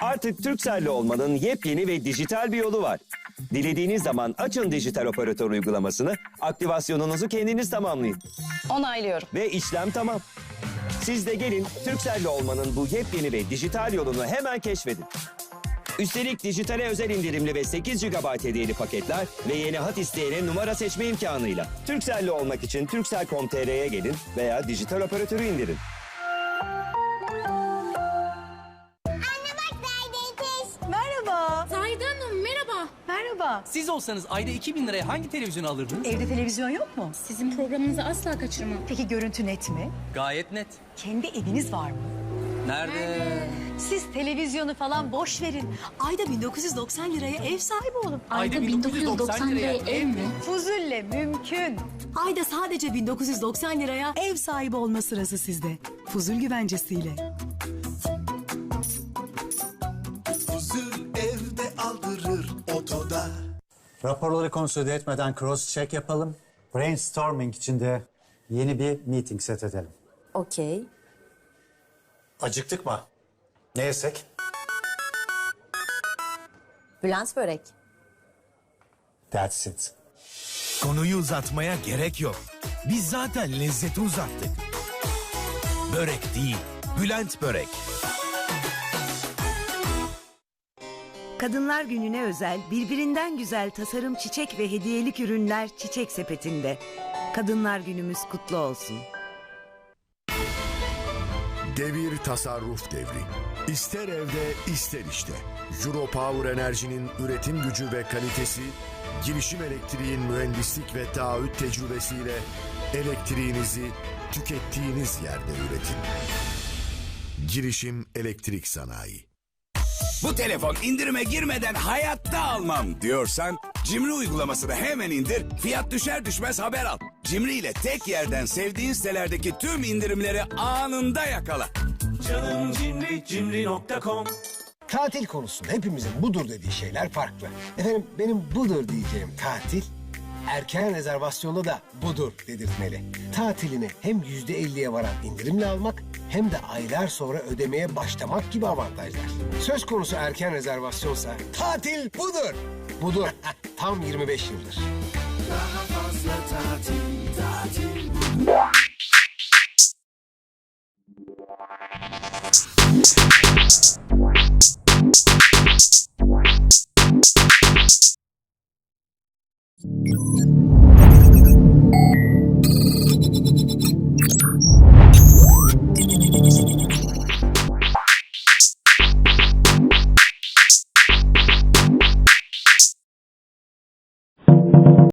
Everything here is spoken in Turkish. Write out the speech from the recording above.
Artık Turkcell'le olmanın yepyeni ve dijital bir yolu var. Dilediğiniz zaman açın dijital operatör uygulamasını, aktivasyonunuzu kendiniz tamamlayın. Onaylıyorum. Ve işlem tamam. Siz de gelin Turkcell'le olmanın bu yepyeni ve dijital yolunu hemen keşfedin. Üstelik dijitale özel indirimli ve 8 GB hediyeli paketler ve yeni hat isteyene numara seçme imkanıyla. Turkcell'le olmak için turkcell.com.tr'ye gelin veya dijital operatörü indirin. Merhaba. Siz olsanız ayda 2000 liraya hangi televizyonu alırdınız? Evde televizyon yok mu? Sizin programınızı asla kaçırmam. Peki görüntü net mi? Gayet net. Kendi eviniz var mı? Nerede? Siz televizyonu falan boş verin. Ayda 1990 liraya ev sahibi olun. Ayda 1990 liraya ev mi? Fuzulle mümkün. Ayda sadece 1990 liraya ev sahibi olma sırası sizde. Fuzul güvencesiyle. Raporları konsolide etmeden cross check yapalım. Brainstorming için de yeni bir meeting set edelim. Okey. Acıktık mı? Ne yesek? Bülent Börek. That's it. Konuyu uzatmaya gerek yok. Biz zaten lezzeti uzattık. Börek değil, Bülent Börek. Kadınlar Günü'ne özel birbirinden güzel tasarım çiçek ve hediyelik ürünler Çiçek Sepeti'nde. Kadınlar Günümüz kutlu olsun. Devir tasarruf devri. İster evde ister işte. Europower Enerji'nin üretim gücü ve kalitesi, girişim elektriğin mühendislik ve taahhüt tecrübesiyle elektriğinizi tükettiğiniz yerde üretin. Girişim Elektrik Sanayi. Bu telefon indirime girmeden hayatta almam diyorsan Cimri uygulamasını hemen indir, fiyat düşer düşmez haber al. Cimri ile tek yerden sevdiğin sitelerdeki tüm indirimleri anında yakala. Canım cimri cimri.com Tatil konusunda hepimizin budur dediği şeyler farklı. Efendim benim budur diyeceğim tatil erken rezervasyonda da budur dedirtmeli. Tatilini hem yüzde elliye varan indirimle almak hem de aylar sonra ödemeye başlamak gibi avantajlar. Söz konusu erken rezervasyonsa tatil budur. Budur. Tam 25 yıldır. Daha fazla tatil, tatil budur.